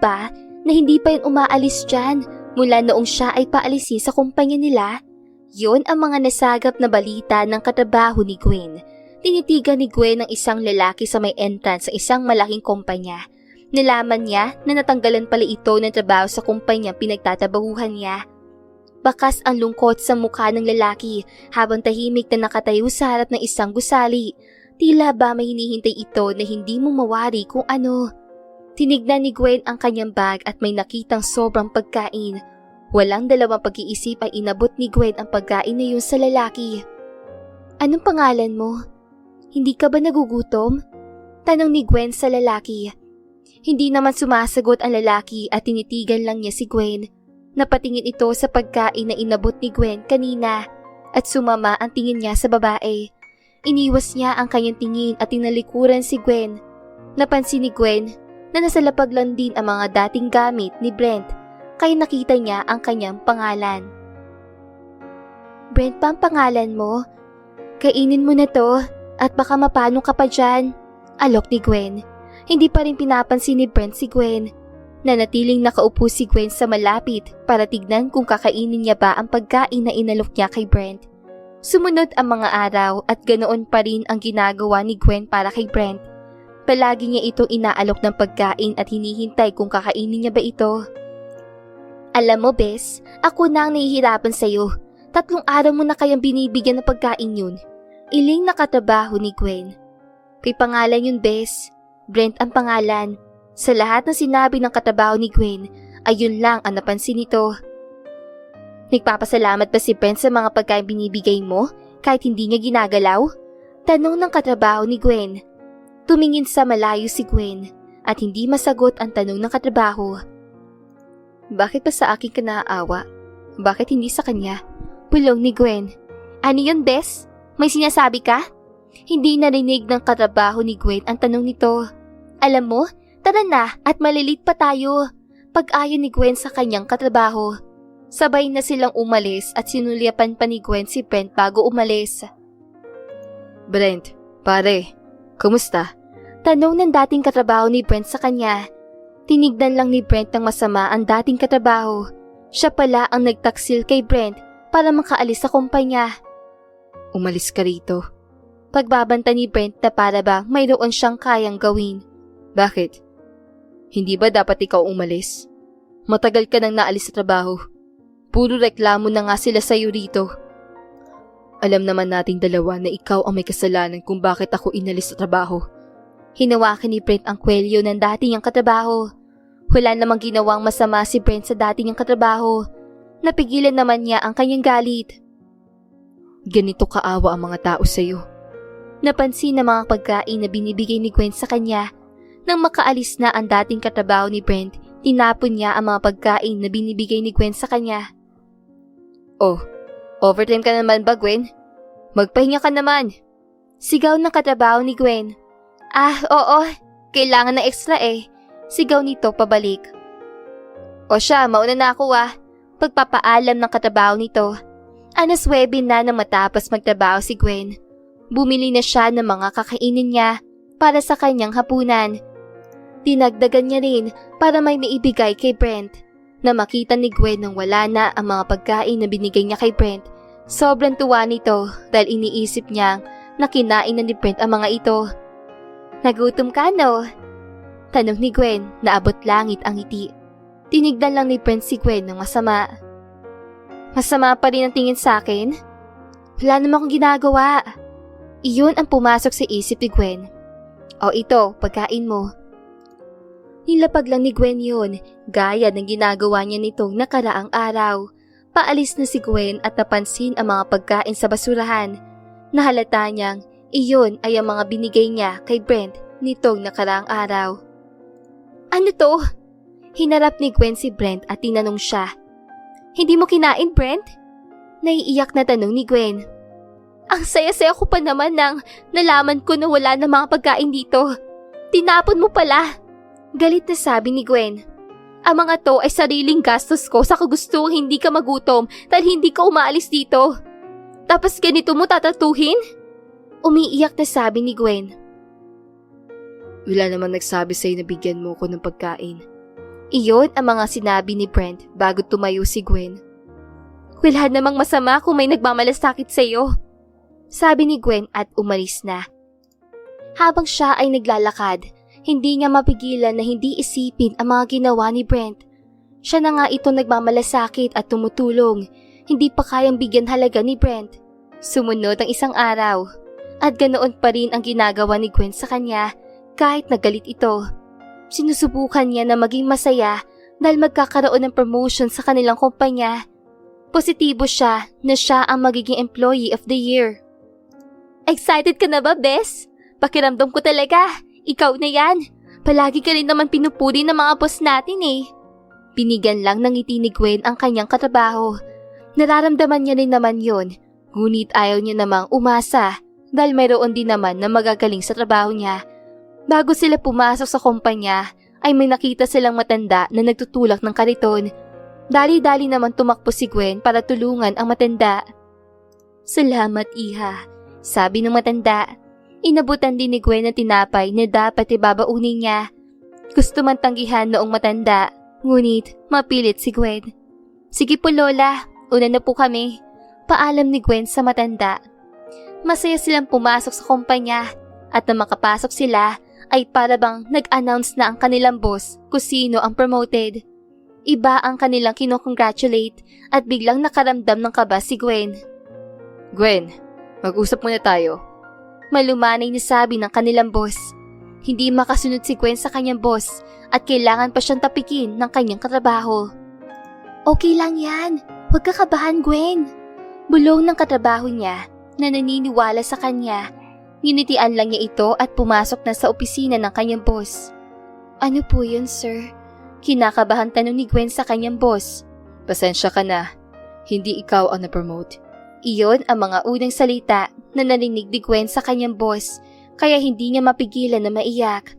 ba na hindi pa yun umaalis dyan mula noong siya ay paalisin sa kumpanya nila? Yun ang mga nasagap na balita ng katrabaho ni Gwen. Tinitigan ni Gwen ng isang lalaki sa may entrance sa isang malaking kumpanya. Nalaman niya na natanggalan pala ito ng trabaho sa kumpanya pinagtatabahuhan niya. Bakas ang lungkot sa mukha ng lalaki habang tahimik na nakatayo sa harap ng isang gusali. Tila ba may hinihintay ito na hindi mo mawari kung ano. Tinignan ni Gwen ang kanyang bag at may nakitang sobrang pagkain. Walang dalawang pag-iisip ay inabot ni Gwen ang pagkain na yun sa lalaki. Anong pangalan mo? Hindi ka ba nagugutom? Tanong ni Gwen sa lalaki. Hindi naman sumasagot ang lalaki at tinitigan lang niya si Gwen. Napatingin ito sa pagkain na inabot ni Gwen kanina at sumama ang tingin niya sa babae. Iniwas niya ang kanyang tingin at tinalikuran si Gwen. Napansin ni Gwen na nasa lapag lang din ang mga dating gamit ni Brent kaya nakita niya ang kanyang pangalan. Brent pa ang pangalan mo? Kainin mo na to at baka mapano ka pa dyan. Alok ni Gwen. Hindi pa rin pinapansin ni Brent si Gwen. Nanatiling nakaupo si Gwen sa malapit para tignan kung kakainin niya ba ang pagkain na inalok niya kay Brent. Sumunod ang mga araw at ganoon pa rin ang ginagawa ni Gwen para kay Brent. Palagi niya itong inaalok ng pagkain at hinihintay kung kakainin niya ba ito. Alam mo, Bes, ako na ang nahihirapan sa'yo. Tatlong araw mo na kayang binibigyan ng pagkain yun. Iling nakatrabaho ni Gwen. Kay pangalan yun, Bes. Brent ang pangalan. Sa lahat ng sinabi ng katrabaho ni Gwen, ayun lang ang napansin nito. Nagpapasalamat ba si Brent sa mga pagkain binibigay mo kahit hindi niya ginagalaw? Tanong ng katrabaho ni Gwen. Tumingin sa malayo si Gwen at hindi masagot ang tanong ng katrabaho. Bakit pa sa akin ka naaawa? Bakit hindi sa kanya? Bulong ni Gwen. Ano yun, Bes? May sinasabi ka? Hindi narinig ng katrabaho ni Gwen ang tanong nito. Alam mo, tara na at malilit pa tayo. Pag-ayon ni Gwen sa kanyang katrabaho. Sabay na silang umalis at sinulyapan pa ni Gwen si Brent bago umalis. Brent, pare, kumusta? Tanong ng dating katrabaho ni Brent sa kanya. Tinignan lang ni Brent ng masama ang dating katrabaho. Siya pala ang nagtaksil kay Brent para makaalis sa kumpanya. Umalis ka rito. Pagbabanta ni Brent na para ba mayroon siyang kayang gawin. Bakit? Hindi ba dapat ikaw umalis? Matagal ka nang naalis sa trabaho. Puro reklamo na nga sila sa'yo rito. Alam naman nating dalawa na ikaw ang may kasalanan kung bakit ako inalis sa trabaho. Hinawakan ni Brent ang kwelyo ng dati niyang katrabaho. Wala namang ginawang masama si Brent sa dati niyang katrabaho. Napigilan naman niya ang kanyang galit. Ganito kaawa ang mga tao sa'yo. Napansin ng mga pagkain na binibigay ni Gwen sa kanya. Nang makaalis na ang dating katrabaho ni Brent, tinapon niya ang mga pagkain na binibigay ni Gwen sa kanya. Oh, overtime ka naman ba, Gwen? Magpahinga ka naman. Sigaw ng katrabaho ni Gwen. Ah, oo. Kailangan ng extra eh. Sigaw nito pabalik. O siya, mauna na ako ah. Pagpapaalam ng katrabaho nito. Anaswebe na na matapos magtrabaho si Gwen. Bumili na siya ng mga kakainin niya para sa kanyang hapunan. Dinagdagan niya rin para may maibigay kay Brent. Na makita ni Gwen nang wala na ang mga pagkain na binigay niya kay Brent. Sobrang tuwa nito dahil iniisip niya na kinain na ni Brent ang mga ito. Nagutom ka no? Tanong ni Gwen na abot langit ang ngiti. Tinignan lang ni Brent si Gwen ng masama. Masama pa rin ang tingin sa akin? Wala naman akong ginagawa. Iyon ang pumasok sa isip ni Gwen. O ito, pagkain mo. Nilapag lang ni Gwen yun, gaya ng ginagawa niya nitong nakaraang araw. Paalis na si Gwen at napansin ang mga pagkain sa basurahan. Nahalata niyang iyon ay ang mga binigay niya kay Brent nitong nakaraang araw. Ano to? Hinarap ni Gwen si Brent at tinanong siya. Hindi mo kinain, Brent? Naiiyak na tanong ni Gwen. Ang saya-saya ko pa naman nang nalaman ko na wala na mga pagkain dito. Tinapon mo pala. Galit na sabi ni Gwen. Ang mga to ay sariling gastos ko sa kagustuhang hindi ka magutom dahil hindi ka umaalis dito. Tapos ganito mo tatatuhin? Umiiyak na sabi ni Gwen. Wala naman nagsabi sa'yo na bigyan mo ko ng pagkain. Iyon ang mga sinabi ni Brent bago tumayo si Gwen. Wala namang masama kung may nagmamalasakit sa iyo. Sabi ni Gwen at umalis na. Habang siya ay naglalakad, hindi niya mapigilan na hindi isipin ang mga ginawa ni Brent. Siya na nga ito nagmamalasakit at tumutulong. Hindi pa kayang bigyan halaga ni Brent. Sumunod ang isang araw. At ganoon pa rin ang ginagawa ni Gwen sa kanya kahit nagalit ito. Sinusubukan niya na maging masaya dahil magkakaroon ng promotion sa kanilang kumpanya. Positibo siya na siya ang magiging employee of the year. Excited ka na ba, Bes? Pakiramdam ko talaga. Ikaw na yan. Palagi ka rin naman pinupuri ng mga boss natin eh. Binigyan lang ng ngiti ni Gwen ang kanyang katrabaho. Nararamdaman niya rin naman yon, ngunit ayaw niya namang umasa dahil mayroon din naman na magagaling sa trabaho niya. Bago sila pumasok sa kumpanya, ay may nakita silang matanda na nagtutulak ng kariton. Dali-dali naman tumakbo si Gwen para tulungan ang matanda. Salamat, Iha. Sabi ng matanda. Inabutan din ni Gwen ng tinapay na dapat ibabaunin niya. Gusto man tanggihan noong matanda, ngunit mapilit si Gwen. Sige po Lola, una na po kami. Paalam ni Gwen sa matanda. Masaya silang pumasok sa kumpanya at nang makapasok sila ay para bang nag-announce na ang kanilang boss kung sino ang promoted. Iba ang kanilang kinokongratulate at biglang nakaramdam ng kaba si Gwen. Gwen, mag-usap muna tayo. Malumanay na sabi ng kanilang boss. Hindi makasunod si Gwen sa kanyang boss at kailangan pa siyang tapikin ng kanyang katrabaho. Okay lang yan. Huwag ka kabahan, Gwen. Bulong ng katrabaho niya na naniniwala sa kanya. Nginitian lang niya ito at pumasok na sa opisina ng kanyang boss. Ano po yun, sir? Kinakabahan tanong ni Gwen sa kanyang boss. Pasensya ka na. Hindi ikaw ang na-promote. Iyon ang mga unang salita na narinig ni Gwen sa kanyang boss kaya hindi niya mapigilan na maiyak.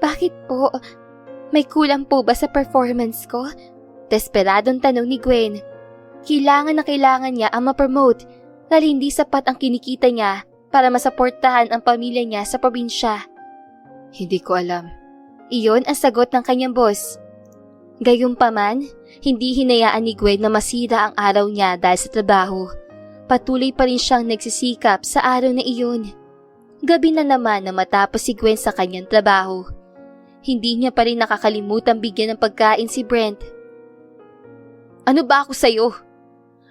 Bakit po? May kulang po ba sa performance ko? Desperadong tanong ni Gwen. Kailangan na kailangan niya ang ma-promote dahil hindi sapat ang kinikita niya para masaportahan ang pamilya niya sa probinsya. Hindi ko alam. Iyon ang sagot ng kanyang boss. Gayunpaman, hindi hinayaan ni Gwen na masira ang araw niya dahil sa trabaho. Patuloy pa rin siyang nagsisikap sa araw na iyon. Gabi na naman na matapos si Gwen sa kanyang trabaho. Hindi niya pa rin nakakalimutan bigyan ng pagkain si Brent. Ano ba ako sa'yo?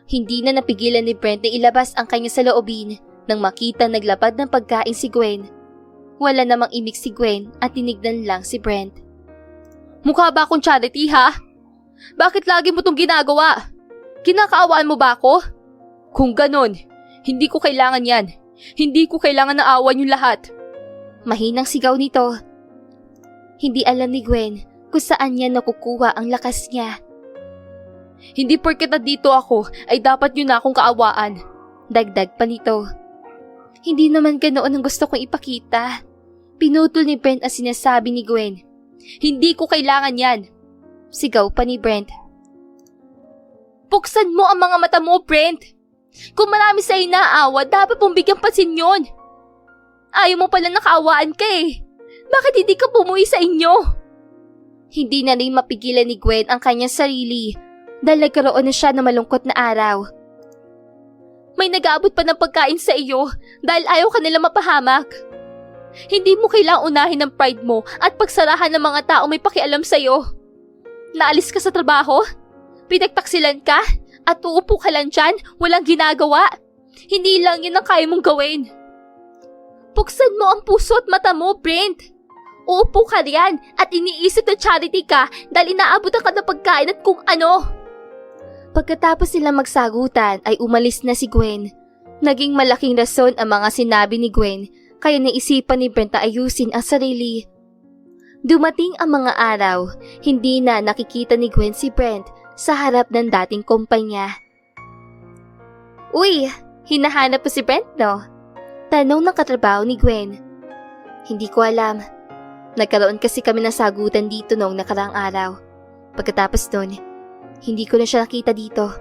Hindi na napigilan ni Brent na ilabas ang kanya sa loobin nang makita naglapad ng pagkain si Gwen. Wala namang imik si Gwen at tinignan lang si Brent. Mukha ba akong charity ha? Bakit lagi mo tong ginagawa? Kinakaawaan mo ba ako? Kung ganon, hindi ko kailangan yan. Hindi ko kailangan na awan yung lahat. Mahinang sigaw nito. Hindi alam ni Gwen kung saan niya nakukuha ang lakas niya. Hindi porket na dito ako ay dapat yun na akong kaawaan. Dagdag pa nito. Hindi naman ganoon ang gusto kong ipakita. Pinutol ni Brent ang sinasabi ni Gwen. Hindi ko kailangan yan. Sigaw pa ni Brent. Buksan mo ang mga mata mo, Brent. Kung marami sa inaawa, dapat mong bigyan pansin yon. Ayaw mo pala nakaawaan ka eh. Bakit hindi ka pumuwi sa inyo? Hindi na rin mapigilan ni Gwen ang kanyang sarili dahil nagkaroon na siya ng malungkot na araw. May nag-aabot pa ng pagkain sa iyo dahil ayaw ka nila mapahamak. Hindi mo kailangang unahin ang pride mo at pagsarahan ng mga tao may pakialam sa'yo. Naalis ka sa trabaho? Pinagtaksilan ka? At uupo ka lang dyan? Walang ginagawa? Hindi lang yun ang kaya mong gawin. Buksan mo ang puso at mata mo, Brent. Uupo ka riyan at iniisip na charity ka dahil inaabutan ka ng pagkain at kung ano. Pagkatapos sila magsagutan ay umalis na si Gwen. Naging malaking rason ang mga sinabi ni Gwen kaya naisipan ni Brent na ayusin ang sarili. Dumating ang mga araw, hindi na nakikita ni Gwen si Brent sa harap ng dating kumpanya. Uy, hinahanap mo si Brent no? Tanong ng katrabaho ni Gwen. Hindi ko alam. Nagkaroon kasi kami ng sagutan dito noong nakaraang araw. Pagkatapos nun, hindi ko na siya nakita dito.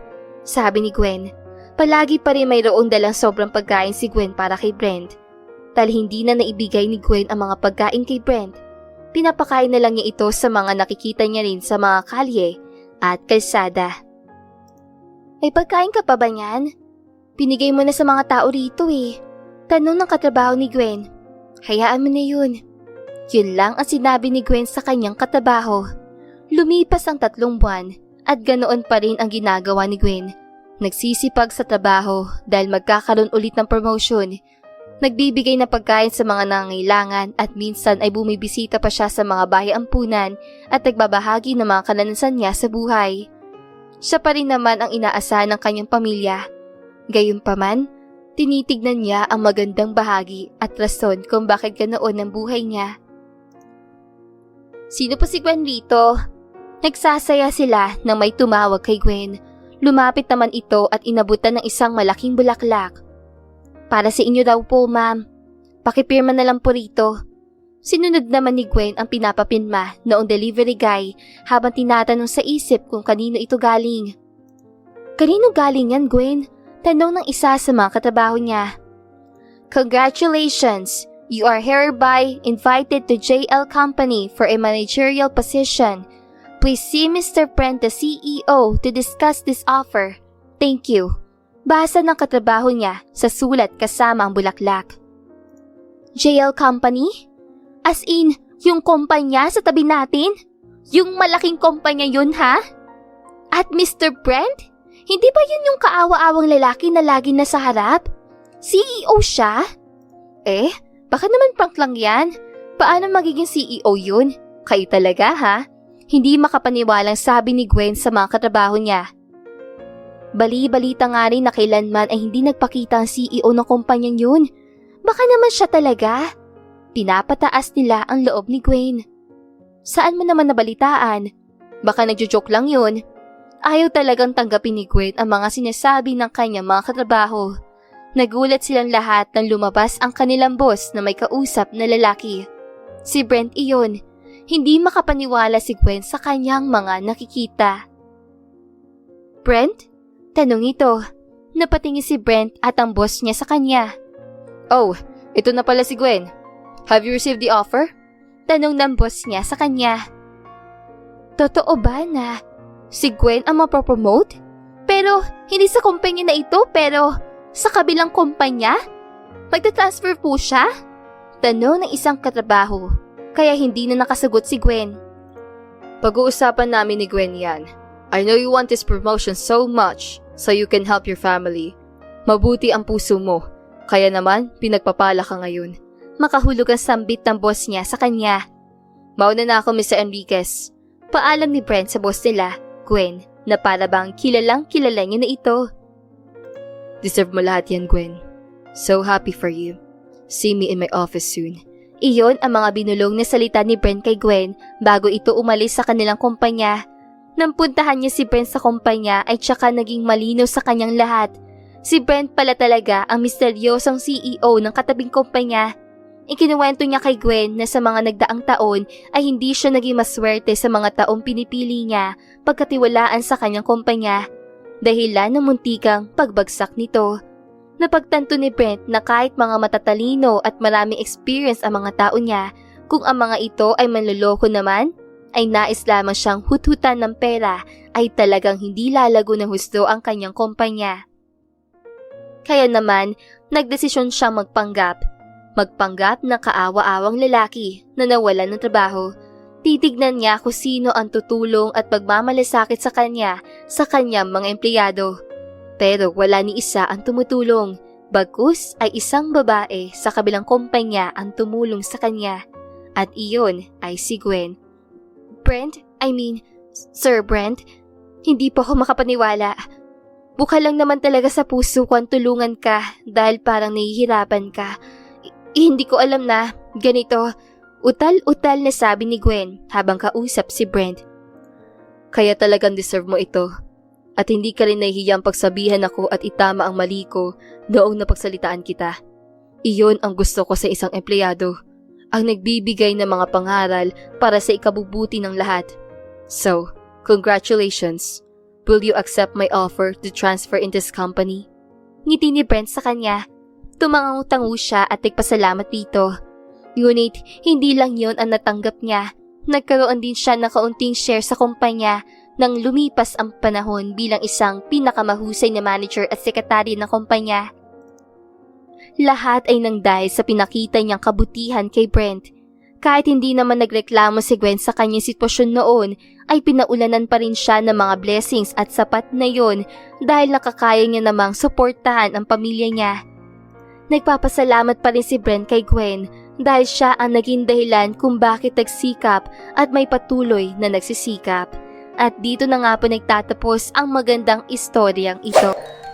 Sabi ni Gwen, palagi pa rin mayroong dalang sobrang pagkain si Gwen para kay Brent. Dahil hindi na naibigay ni Gwen ang mga pagkain kay Brent. pinapakain na lang niya ito sa mga nakikita niya rin sa mga kalye at kalsada. May pagkain ka pa ba niyan? Pinigay mo na sa mga tao rito eh. Tanong ng katrabaho ni Gwen. Hayaan mo na yun. Yun lang ang sinabi ni Gwen sa kanyang katrabaho. Lumipas ang tatlong buwan at ganoon pa rin ang ginagawa ni Gwen. Nagsisipag sa trabaho dahil magkakaroon ulit ng promotion. Nagbibigay ng pagkain sa mga nangailangan at minsan ay bumibisita pa siya sa mga bahay ampunan at nagbabahagi ng mga kananasan niya sa buhay. Siya pa rin naman ang inaasahan ng kanyang pamilya. Gayunpaman, tinitignan niya ang magandang bahagi at rason kung bakit ganoon ang buhay niya. Sino pa si Gwen rito? Nagsasaya sila nang may tumawag kay Gwen. Lumapit naman ito at inabutan ng isang malaking bulaklak. Para sa inyo daw po, ma'am. Pakipirma na lang po rito. Sinunod naman ni Gwen ang pinapapinma noong delivery guy habang tinatanong sa isip kung kanino ito galing. Kanino galing yan, Gwen? Tanong ng isa sa mga katrabaho niya. Congratulations! You are hereby invited to JL Company for a managerial position. Please see Mr. Brent, the CEO, to discuss this offer. Thank you. Basa ng katrabaho niya sa sulat kasama ang bulaklak. JL Company? As in, yung kumpanya sa tabi natin? Yung malaking kumpanya yun, ha? At Mr. Brent? Hindi ba yun yung kaawa-awang lalaki na lagi nasa harap? CEO siya? Eh, baka naman prank lang yan. Paano magiging CEO yun? Kayo talaga, ha? Hindi makapaniwalang sabi ni Gwen sa mga katrabaho niya. Bali-balita nga rin na kailanman ay hindi nagpakita ang CEO ng kumpanyang yun. Baka naman siya talaga. Pinapataas nila ang loob ni Gwen. Saan mo naman nabalitaan? Baka nagjo-joke lang yun. Ayaw talagang tanggapin ni Gwen ang mga sinasabi ng kanyang mga katrabaho. Nagulat silang lahat nang lumabas ang kanilang boss na may kausap na lalaki. Si Brent iyon. Hindi makapaniwala si Gwen sa kanyang mga nakikita. Brent? Tanong ito. Napatingin si Brent at ang boss niya sa kanya. Oh, ito na pala si Gwen. Have you received the offer? Tanong ng boss niya sa kanya. Totoo ba na si Gwen ang mapopromote? Pero hindi sa kumpanya na ito pero sa kabilang kumpanya? Magta-transfer po siya? Tanong ng isang katrabaho. Kaya hindi na nakasagot si Gwen. Pag-uusapan namin ni Gwen yan. I know you want this promotion so much so you can help your family. Mabuti ang puso mo. Kaya naman, pinagpapala ka ngayon. Makahulog ang sambit ng boss niya sa kanya. Mauna na ako, Mr. Enriquez. Paalam ni Brent sa boss nila, Gwen, na para bang kilalang kilala niya na ito. Deserve mo lahat yan, Gwen. So happy for you. See me in my office soon. Iyon ang mga binulong na salita ni Brent kay Gwen bago ito umalis sa kanilang kumpanya. Nang puntahan niya si Brent sa kumpanya ay tsaka naging malinaw sa kanyang lahat. Si Brent pala talaga ang misteryosong CEO ng katabing kumpanya. Ikinuwento niya kay Gwen na sa mga nagdaang taon ay hindi siya naging maswerte sa mga taong pinipili niya pagkatiwalaan sa kanyang kumpanya. Dahilan ng muntikang pagbagsak nito. Napagtanto ni Brent na kahit mga matatalino at maraming experience ang mga tao niya, kung ang mga ito ay manloloko naman, ay nais lamang siyang huthutan ng pera ay talagang hindi lalago ng husto ang kanyang kumpanya. Kaya naman, nagdesisyon siyang magpanggap. Magpanggap na kaawa-awang lalaki na nawalan ng trabaho. Titignan niya kung sino ang tutulong at pagmamalasakit sa kanya sa kanyang mga empleyado. Pero wala ni isa ang tumutulong. Bagkus ay isang babae sa kabilang kumpanya ang tumulong sa kanya. At iyon ay si Gwen. Brent, I mean, Sir Brent, hindi po ako makapaniwala. Bukha lang naman talaga sa puso ko ang tulungan ka dahil parang nahihirapan ka. I- hindi ko alam na ganito. Utal-utal na sabi ni Gwen habang kausap si Brent. Kaya talagang deserve mo ito. At hindi ka rin nahihiyang pagsabihan ako at itama ang mali ko noong napagsalitaan kita. Iyon ang gusto ko sa isang empleyado. Ang nagbibigay ng mga pangaral para sa ikabubuti ng lahat. So, congratulations. Will you accept my offer to transfer in this company? Ngiti ni Brent sa kanya. Tumangang-tango siya at nagpasalamat dito. Ngunit hindi lang yon ang natanggap niya. Nagkaroon din siya ng kaunting share sa kumpanya nang lumipas ang panahon bilang isang pinakamahusay na manager at sekretary ng kumpanya. Lahat ay nang dahil sa pinakita niyang kabutihan kay Brent. Kahit hindi naman nagreklamo si Gwen sa kanyang sitwasyon noon, ay pinaulanan pa rin siya ng mga blessings at sapat na yon dahil nakakaya niya namang suportahan ang pamilya niya. Nagpapasalamat pa rin si Brent kay Gwen dahil siya ang naging dahilan kung bakit nagsikap at may patuloy na nagsisikap. At dito na nga po nagtatapos ang magandang istoryang ito.